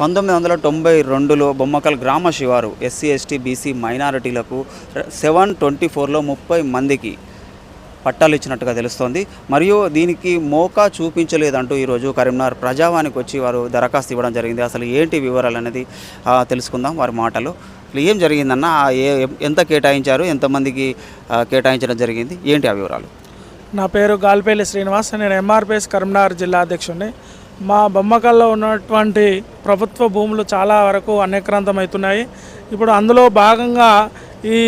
పంతొమ్మిది వందల తొంభై రెండులో బొమ్మకల్ గ్రామ శివారు ఎస్సీ ఎస్టీ బీసీ మైనారిటీలకు సెవెన్ ట్వంటీ ఫోర్లో ముప్పై మందికి పట్టాలు ఇచ్చినట్టుగా తెలుస్తోంది. మరియు దీనికి మోకా చూపించలేదంటూ ఈరోజు కరీంనగర్ ప్రజావానికి వచ్చి వారు దరఖాస్తు ఇవ్వడం జరిగింది. అసలు ఏంటి వివరాలు అనేది తెలుసుకుందాం వారి మాటలు. ఏం జరిగిందన్న ఏ ఎంత కేటాయించారు ఎంతమందికి కేటాయించడం జరిగింది ఏంటి ఆ వివరాలు? నా పేరు గాల్పేలి శ్రీనివాస్ నేను ఎంఆర్పిఎస్ కరీంనగర్ జిల్లా అధ్యక్షుడిని. మా బొమ్మకల్లో ఉన్నటువంటి ప్రభుత్వ భూములు చాలా వరకు అనేక్రాంతం అవుతున్నాయి ఇప్పుడు అందులో భాగంగా ఈ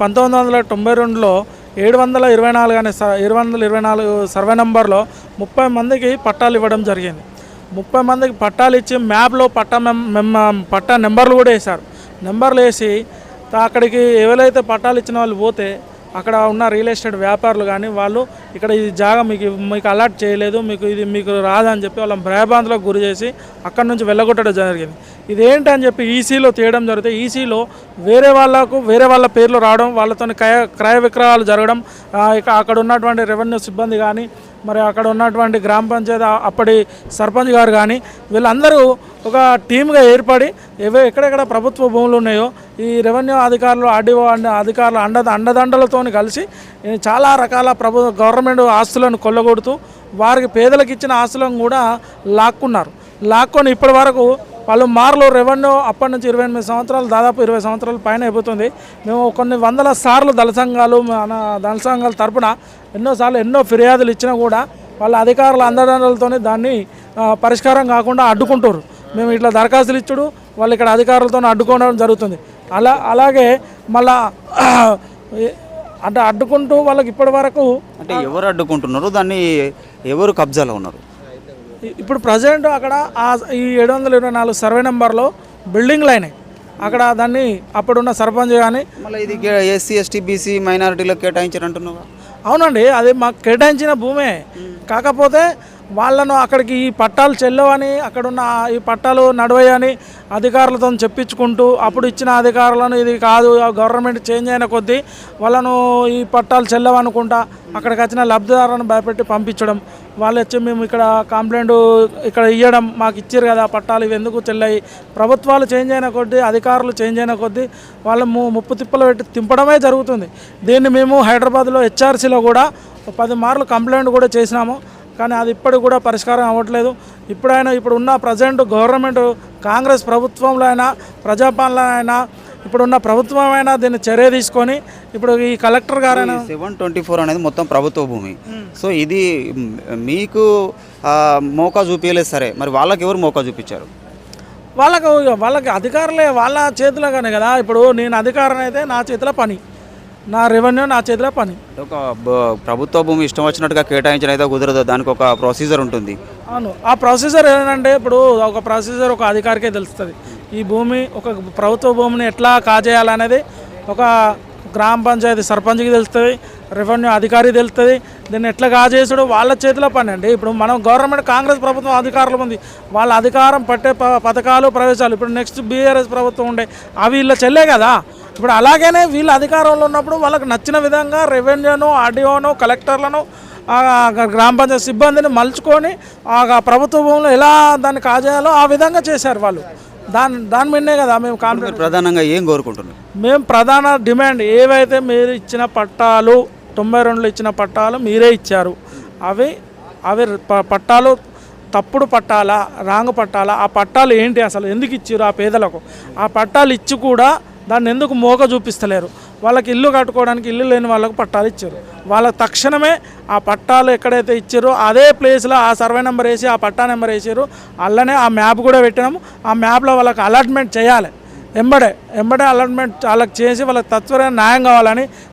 పంతొమ్మిది వందల తొంభై రెండులో ఏడు వందల ఇరవై నాలుగు అనే ఏడు వందల ఇరవై నాలుగు సర్వే నెంబర్లో ముప్పై మందికి పట్టాలు ఇవ్వడం జరిగింది. ముప్పై మందికి పట్టాలు ఇచ్చి మ్యాప్లో పట్టా మెమ్ మెం- పట్టా నెంబర్లు కూడా వేశారు. నెంబర్లు వేసి అక్కడికి ఎవరైతే పట్టాలు ఇచ్చిన వాళ్ళు పోతే అక్కడ ఉన్న రియల్ ఎస్టేట్ వ్యాపారులు కానీ వాళ్ళు ఇక్కడ ఇది జాగా మీకు మీకు అలర్ట్ చేయలేదు మీకు ఇది మీకు రాదని చెప్పి వాళ్ళ భయభ్రాంతులకు గురి చేసి అక్కడ నుంచి వెళ్ళగొట్టడం జరిగింది. ఇదేంటి అని చెప్పి ఈసీలో తీయడం జరిగితే ఈసీలో వేరే వాళ్ళకు వేరే వాళ్ళ పేర్లు రావడం వాళ్ళతో క్రయ క్రయ విక్రయాలు జరగడం ఇక అక్కడ ఉన్నటువంటి రెవెన్యూ సిబ్బంది కానీ మరి అక్కడ ఉన్నటువంటి గ్రామ పంచాయతీ అప్పటి సర్పంచ్ గారు కానీ వీళ్ళందరూ ఒక టీమ్గా ఏర్పడి ఏవో ఎక్కడెక్కడ ప్రభుత్వ భూములు ఉన్నాయో ఈ రెవెన్యూ అధికారులు ఆర్డీఓ అధికారులు అండ అండదండలతో కలిసి చాలా రకాల ప్రభు గవర్నమెంట్ ఆస్తులను కొల్లగొడుతూ వారికి పేదలకు ఇచ్చిన ఆస్తులను కూడా లాక్కున్నారు. లాక్కొని ఇప్పటి వరకు వాళ్ళు మార్లు రెవెన్యూ అప్పటి నుంచి ఇరవై ఎనిమిది సంవత్సరాలు దాదాపు ఇరవై సంవత్సరాల పైన అయిపోతుంది. మేము కొన్ని వందల సార్లు దళ సంఘాలు మన దళ సంఘాల తరపున ఎన్నోసార్లు ఎన్నో ఫిర్యాదులు ఇచ్చినా కూడా వాళ్ళ అధికారుల అందడంలతోనే దాన్ని పరిష్కారం కాకుండా అడ్డుకుంటారు. మేము ఇట్లా దరఖాస్తులు ఇచ్చుడు వాళ్ళు ఇక్కడ అధికారులతో అడ్డుకోవడం జరుగుతుంది. అలా అలాగే మళ్ళా అంటే అడ్డుకుంటూ వాళ్ళకి ఇప్పటి వరకు అంటే ఎవరు అడ్డుకుంటున్నారు? దాన్ని ఎవరు కబ్జాలో ఉన్నారు? ఇప్పుడు ప్రజెంట్ అక్కడ ఆ ఈ ఏడు వందల ఇరవై నాలుగు సర్వే నెంబర్లో బిల్డింగ్లు అయినాయి అక్కడ దాన్ని అప్పుడున్న సర్పంచ్ కానీ మళ్ళీ ఇది ఎస్సీ ఎస్టీ బీసీ మైనారిటీలకు కేటాయించారంటున్నావా? అవునండి అది మాకు కేటాయించిన భూమే. కాకపోతే వాళ్ళను అక్కడికి ఈ పట్టాలు చెల్లవని అక్కడున్న ఈ పట్టాలు నడవయని అధికారులతో చెప్పించుకుంటూ అప్పుడు ఇచ్చిన అధికారులను ఇది కాదు గవర్నమెంట్ చేంజ్ అయిన కొద్దీ వాళ్ళను ఈ పట్టాలు చెల్లవనుకుంటా అక్కడికి వచ్చిన లబ్ధిదారులను భయపెట్టి పంపించడం వాళ్ళు వచ్చి మేము ఇక్కడ కంప్లైంట్ ఇక్కడ ఇవ్వడం మాకు ఇచ్చారు కదా పట్టాలు ఇవి ఎందుకు చెల్లాయి? ప్రభుత్వాలు చేంజ్ అయిన కొద్దీ అధికారులు చేంజ్ అయిన కొద్దీ వాళ్ళు ము- ముప్పు తిప్పలు పెట్టి తింపడమే జరుగుతుంది. దీన్ని మేము హైదరాబాద్లో హెచ్ఆర్సీలో కూడా పది మార్లు కంప్లైంట్ కూడా చేసినాము. కానీ అది ఇప్పటికి కూడా పరిష్కారం అవ్వట్లేదు. ఇప్పుడైనా ఇప్పుడు ఉన్న ప్రజెంట్ గవర్నమెంట్ కాంగ్రెస్ ప్రభుత్వంలో అయినా ప్రజాపాలన అయినా ఇప్పుడున్న ప్రభుత్వం అయినా దీన్ని చర్య తీసుకొని ఇప్పుడు ఈ కలెక్టర్ గారైనా సెవెన్ ట్వంటీ ఫోర్ అనేది మొత్తం ప్రభుత్వ భూమి. సో ఇది మీకు మోకా చూపించలేదు సరే. మరి వాళ్ళకి ఎవరు మోకా చూపించారు? వాళ్ళకు వాళ్ళకి అధికారులే వాళ్ళ చేతిలోగానే కదా. ఇప్పుడు నేను అధికారం అయితే నా చేతిలో పని. నా రెవెన్యూ నా చేతిలో పని. ఒక ప్రభుత్వ భూమి ఇష్టం వచ్చినట్టుగా కేటాయించిన అయితే కుదరదు. దానికి ఒక ప్రొసీజర్ ఉంటుంది. అవును. ఆ ప్రొసీజర్ ఏంటంటే ఇప్పుడు ఒక ప్రొసీజర్ ఒక అధికారికే తెలుస్తుంది. ఈ భూమి ఒక ప్రభుత్వ భూమిని ఎట్లా కాజేయాలనేది ఒక గ్రామ పంచాయతీ సర్పంచ్కి తెలుస్తుంది రెవెన్యూ అధికారి తెలుస్తుంది. దీన్ని ఎట్లా కాజేసుడు వాళ్ళ చేతిలో పని అండి. ఇప్పుడు మనం గవర్నమెంట్ కాంగ్రెస్ ప్రభుత్వం అధికారులు ఉంది. వాళ్ళ అధికారం పట్టే ప- పథకాలు ప్రవేశాలు. ఇప్పుడు నెక్స్ట్ బీఆర్ఎస్ ప్రభుత్వం ఉండే అవి వీళ్ళ చెల్లే కదా. ఇప్పుడు అలాగనే వీళ్ళ అధికారంలో ఉన్నప్పుడు వాళ్ళకి నచ్చిన విధంగా రెవెన్యూను ఆర్డీఓను కలెక్టర్లను గ్రామ పంచాయతీ సిబ్బందిని మలుచుకొని ఆ ప్రభుత్వ భూములు ఎలా దాన్ని కాజేయాలో ఆ విధంగా చేశారు వాళ్ళు. దాని దాని మీదనే కదా మేము కాంప్లైంట్ ప్రధానంగా ఏం కోరుకుంటున్నారు? మేము ప్రధాన డిమాండ్ ఏవైతే మీరు ఇచ్చిన పట్టాలు తొంభై రెండులో ఇచ్చిన పట్టాలు మీరే ఇచ్చారు. అవి అవి పట్టాలు తప్పుడు పట్టాలా రాంగ్ పట్టాలా ఆ పట్టాలు ఏంటి అసలు? ఎందుకు ఇచ్చారు ఆ పేదలకు? ఆ పట్టాలు ఇచ్చి కూడా దాన్ని ఎందుకు మోక చూపిస్తలేరు? వాళ్ళకి ఇల్లు కట్టుకోవడానికి ఇల్లు లేని వాళ్ళకు పట్టాలు ఇచ్చారు. వాళ్ళ తక్షణమే ఆ పట్టాలు ఎక్కడైతే ఇచ్చారో అదే ప్లేస్లో ఆ సర్వే నెంబర్ వేసి ఆ పట్టా నెంబర్ వేసారు. అలానే ఆ మ్యాప్ కూడా పెట్టినాము. ఆ మ్యాప్లో వాళ్ళకి అలాట్మెంట్ చేయాలి. ఎంబడే ఎంబడే అలాట్మెంట్ వాళ్ళకి చేసి వాళ్ళకి తత్వర న్యాయం కావాలని